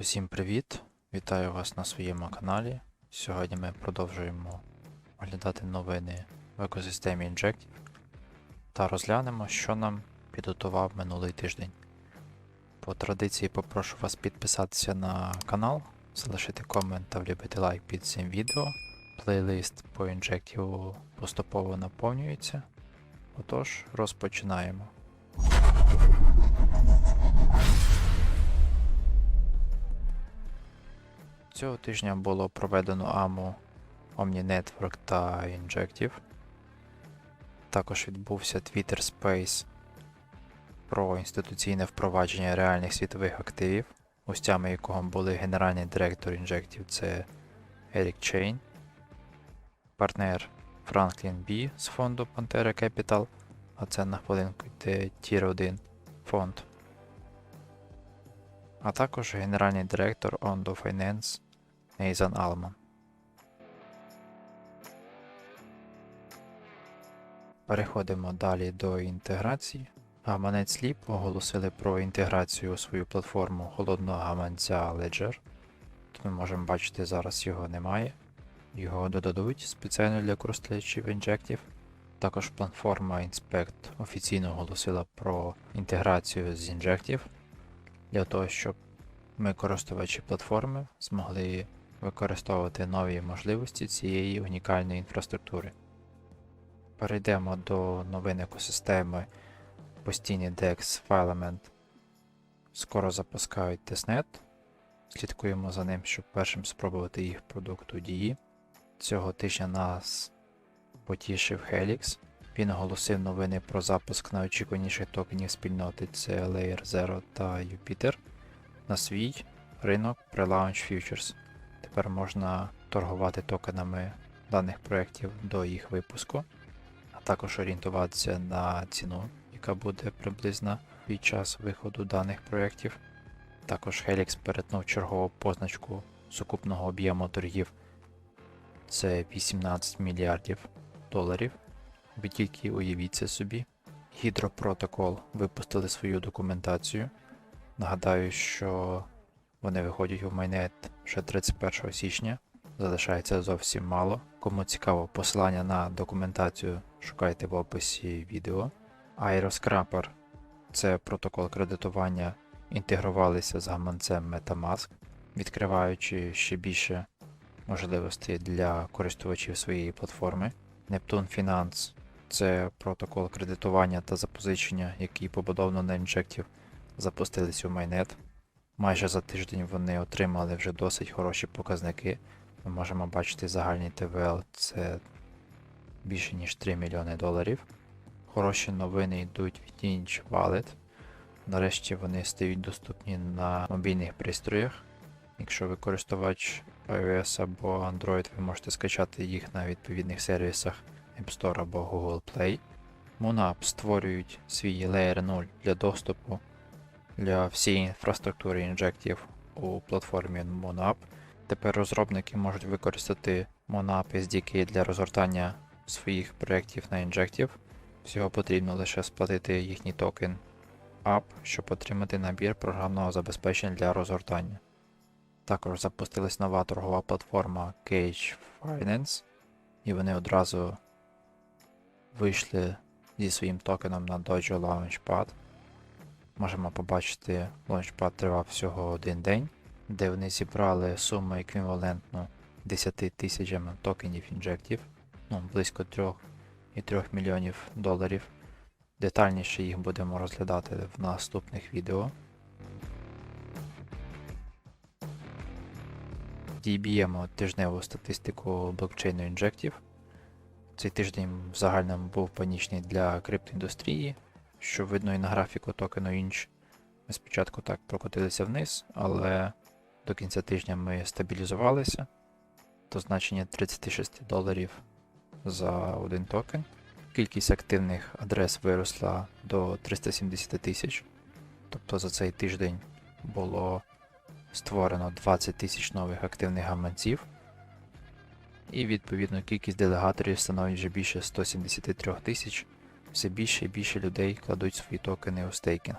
Усім привіт! Вітаю вас на своєму каналі. Сьогодні ми продовжуємо оглядати новини в екосистемі Injective та розглянемо, що нам підготував минулий тиждень. По традиції попрошу вас підписатися на канал, залишити комент та вліпити лайк під цим відео. Плейлист по Injective поступово наповнюється. Отож, розпочинаємо. Цього тижня було проведено AMO Omni Network та Injective. Також відбувся Twitter Space про інституційне впровадження реальних світових активів, гостями якого були генеральний директор Injective це Ерік Чейн, партнер Franklin B з фонду Pantera Capital, а це на хвилинку йде Tier 1 фонд. А також генеральний директор Ondo Finance Нейзан Алман. Переходимо далі до інтеграції. Гаманець Leap оголосили про інтеграцію у свою платформу холодного гаманця Ledger. Тут ми можемо бачити, зараз його немає. Його додадуть спеціально для користувачів Injective. Також платформа Inspect офіційно оголосила про інтеграцію з Injective для того, щоб ми, користувачі платформи, змогли використовувати нові можливості цієї унікальної інфраструктури. Перейдемо до новин екосистеми постійний DEX Filement. Скоро запускають тестнет. Слідкуємо за ним, щоб першим спробувати їх продукт у дії. Цього тижня нас потішив Helix. Він оголосив новини про запуск найочікуваніших токенів спільноти це Layer 0 та Jupiter на свій ринок Pre-Launch Futures. Тепер можна торгувати токенами даних проєктів до їх випуску, а також орієнтуватися на ціну, яка буде приблизна під час виходу даних проєктів. Також Helix перетнув чергову позначку сукупного об'єму торгів. Це 18 мільярдів доларів. Ви тільки уявіть це собі. Hydro Protocol випустили свою документацію. Нагадаю, що вони виходять у майнет вже 31 січня. Залишається зовсім мало. Кому цікаво, посилання на документацію шукайте в описі відео. Aeroscrapper це протокол кредитування, інтегрувалися з гаманцем Metamask, відкриваючи ще більше можливостей для користувачів своєї платформи. Neptune Finance це протокол кредитування та запозичення, який побудовано на Injective, запустились у майнет. Майже за тиждень вони отримали вже досить хороші показники. Ми можемо бачити загальний ТВЛ це більше ніж 3 мільйони доларів. Хороші новини йдуть від Inch Wallet. Нарешті вони стають доступні на мобільних пристроях. Якщо ви користувач iOS або Android, ви можете скачати їх на відповідних сервісах App Store або Google Play. Moonap створюють свій Layer 0 для доступу для всієї інфраструктури Injective у платформі MoonApp. Тепер розробники можуть використати MoonApp SDK для розгортання своїх проєктів на Injective. Всього потрібно лише сплатити їхній токен App, щоб отримати набір програмного забезпечення для розгортання. Також запустилась нова торгова платформа Cage Finance, і вони одразу вийшли зі своїм токеном на Dojo Launchpad. Можемо побачити, Launchpad тривав всього один день, де вони зібрали суму еквівалентну 10 тисячам токенів Injective, ну, близько 3,3 мільйонів доларів. Детальніше їх будемо розглядати в наступних відео. Діб'ємо тижневу статистику блокчейну Injective. Цей тиждень в загальному був панічний для криптоіндустрії, що видно і на графіку токену Inch. Ми спочатку так прокотилися вниз, але до кінця тижня ми стабілізувалися до значення 36 доларів за один токен. Кількість активних адрес виросла до 370 тисяч. Тобто за цей тиждень було створено 20 тисяч нових активних гаманців. І відповідно кількість делегаторів становить вже більше 173 тисяч. Все більше і більше людей кладуть свої токени у стейкінг.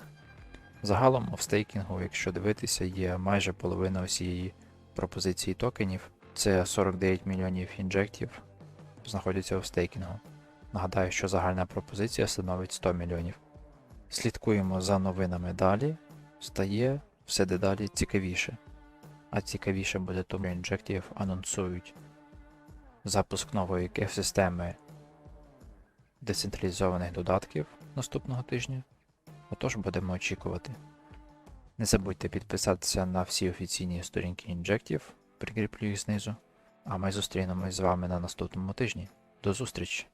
Загалом в стейкінгу, якщо дивитися, є майже половина усієї пропозиції токенів. Це 49 мільйонів інжектів знаходяться у стейкінгу. Нагадаю, що загальна пропозиція становить 100 мільйонів. Слідкуємо за новинами далі, стає все дедалі цікавіше. А цікавіше буде тому, що інжектів анонсують запуск нової системи децентралізованих додатків наступного тижня. Отож будемо очікувати. Не забудьте підписатися на всі офіційні сторінки інжектів, прикріплю їх знизу. А ми зустрінемось з вами на наступному тижні. До зустрічі!